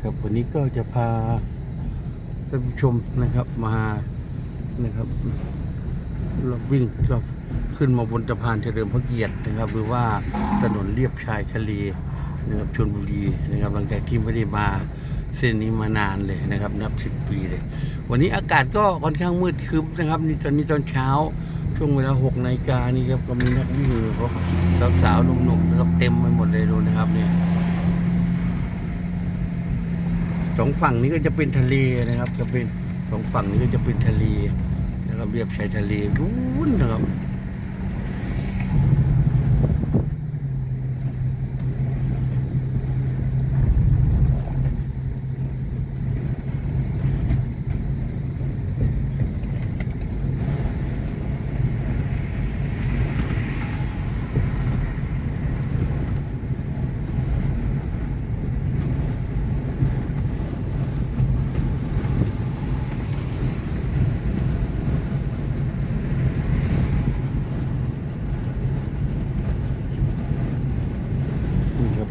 นะครับ วันนี้ก็จะพาท่านผู้ชมนะครับมานะครับเราวิ่งเราขึ้นมาบนสะพานเฉลิมพระเกียรตินะครับ หรือว่าถนนเลียบชายทะเลนะครับชลบุรีนะครับหลังจากที่ไม่ได้มาเส้นนี้มานานเลยนะครับนับสิบปีเลย วันนี้อากาศก็ค่อนข้างมืดครึ้มนะครับนี่ตอนนี้ตอนเช้าช่วงเวลาหกนาฬิกานี่ครับก็มีนักวิ่งเขาสาวๆหนุ่มๆนะครับเต็มไปหมดเลยดูนะครับเนี่ย สองฝั่งนี้ก็จะเป็นทะเลนะครับ จะเป็นสองฝั่งนี้ก็จะเป็นทะเลนะครับเรียบชายทะเลนู้นนะครับ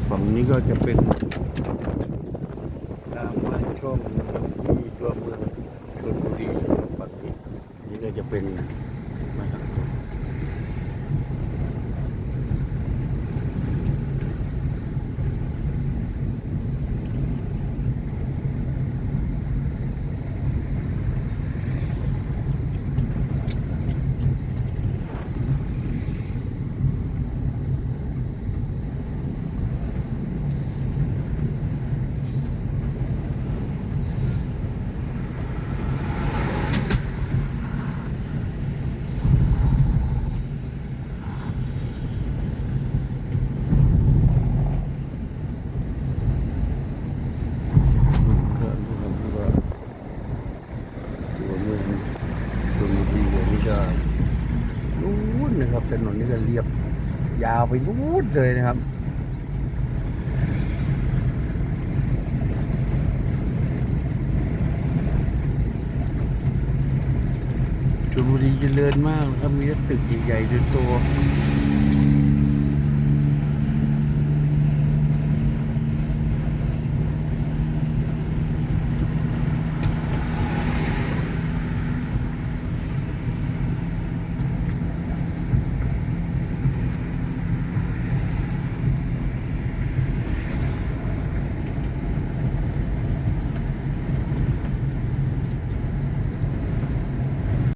ฝั่งนี้ก็จะเป็นตามบ้านช่องที่ตัวเมืองชลบุรีฝั่งนี้ นี่ก็จะเป็นนะครับอืมก็ดูครับดูว่าตัวเมืองชลบุรีอันนี้ก็นู้นนะ ครับถนนนี้ก็เรียบยาวไปนู้นเลยนะครับ ชลบุรีเจริญมากนะครับมีตึกใหญ่ๆโตๆ